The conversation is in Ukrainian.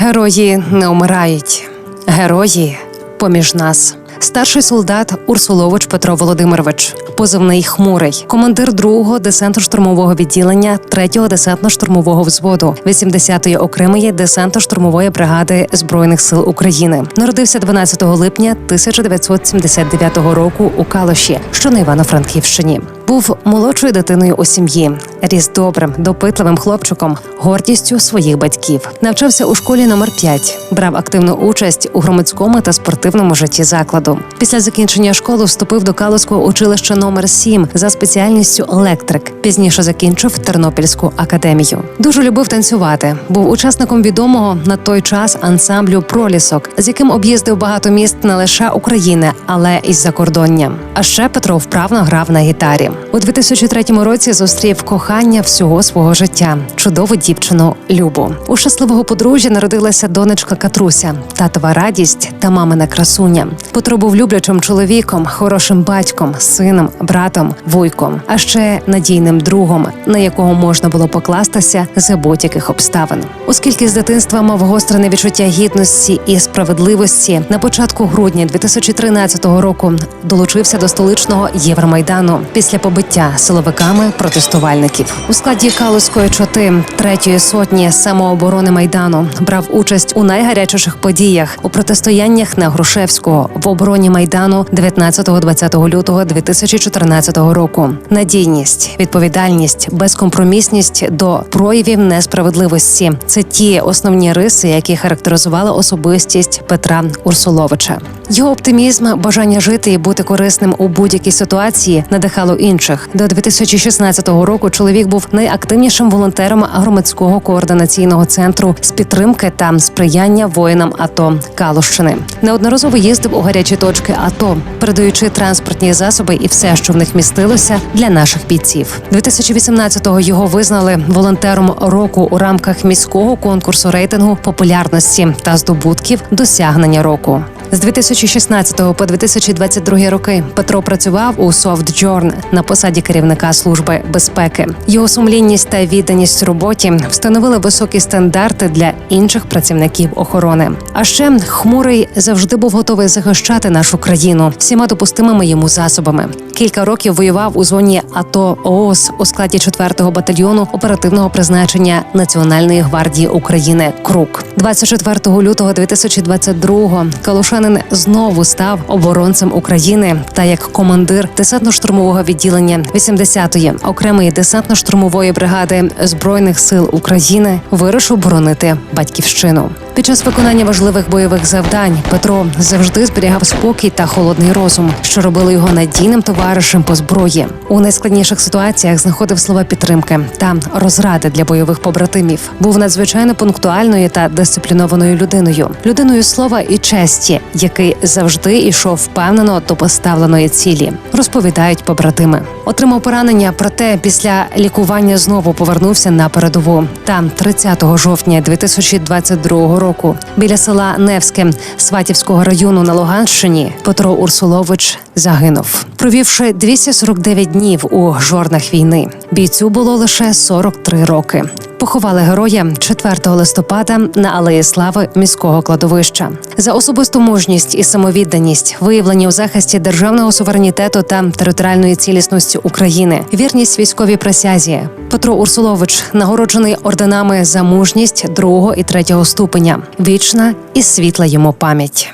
Герої не вмирають, герої поміж нас. Старший солдат Урсулович Петро Володимирович, позивний хмурий, командир 2-го десантно-штурмового відділення 3-го десантно-штурмового взводу 80-ї окремої десантно-штурмової бригади збройних сил України. Народився 12 липня 1979 року у Калоші, що на Івано-Франківщині. Був молодшою дитиною у сім'ї, ріс добрим, допитливим хлопчиком, гордістю своїх батьків. Навчався у школі номер 5 брав активну участь у громадському та спортивному житті закладу. Після закінчення школи вступив до Калузького училища номер 7 за спеціальністю електрик. Пізніше закінчив Тернопільську академію. Дуже любив танцювати. Був учасником відомого на той час ансамблю Пролісок, з яким об'їздив багато міст не лише України, але й за кордоння. А ще Петро вправно грав на гітарі. У 2003 році зустрів кохання всього свого життя чудову дівчину Любу. У щасливого подружжя народилася донечка Катруся, татова радість та мамина красуня. Петро був люблячим чоловіком, хорошим батьком, сином, братом, вуйком, а ще надійним другом, на якого можна було покластися за будь-яких обставин. Оскільки з дитинства мав гострене відчуття гідності і справедливості, на початку грудня 2013 року долучився до столичного Євромайдану після побиття силовиками протестувальників у складі Калузької чоти третьої сотні самооборони майдану брав участь у найгарячіших подіях у протистояннях на Грушевського в обороні майдану 19-20 лютого 2014 року. Надійність, відповідальність, безкомпромісність до проявів несправедливості це ті основні риси, які характеризували особистість Петра Урсуловича. Його оптимізм, бажання жити і бути корисним у будь-якій ситуації надихало інших. До 2016 року чоловік був найактивнішим волонтером громадського координаційного центру з підтримки та сприяння воїнам АТО Калущини. Неодноразово їздив у гарячі точки АТО, передаючи транспортні засоби і все, що в них містилося для наших бійців. 2018-го його визнали волонтером року у рамках міського конкурсу рейтингу популярності та здобутків досягнення року. З 2016 по 2022 роки Петро працював у Софтджорн на посаді керівника служби безпеки. Його сумлінність та відданість роботі встановили високі стандарти для інших працівників охорони. А ще хмурий завжди був готовий захищати нашу країну всіма допустимими йому засобами. Кілька років воював у зоні АТО ООС у складі 4-го батальйону оперативного призначення Національної гвардії України КРУК. 24 лютого 2022-го Калушанин знову став оборонцем України та як командир десантно-штурмового відділення 80-ї окремої десантно-штурмової бригади збройних сил України вирушив боронити батьківщину. Під час виконання важливих бойових завдань Петро завжди зберігав спокій та холодний розум, що робили його надійним товаришем по зброї. У найскладніших ситуаціях знаходив слова підтримки та розради для бойових побратимів. Був надзвичайно пунктуальною та дисциплінованою людиною, людиною слова і честі, який завжди йшов впевнено до поставленої цілі. Розповідають побратими. Отримав поранення, проте після лікування знову повернувся на передову. Там 30 жовтня 2022 року біля села Невське Сватівського району на Луганщині Петро Урсулович загинув, провівши 249 днів у жорнах війни. Бійцю було лише 43 роки. Поховали героя 4 листопада на алеї слави міського кладовища за особисту мужність і самовідданість, виявлені у захисті державного суверенітету та територіальної цілісності України, вірність військовій присязі. Петро Урсулович нагороджений орденами за мужність другого і третього ступеня. Вічна і світла йому пам'ять.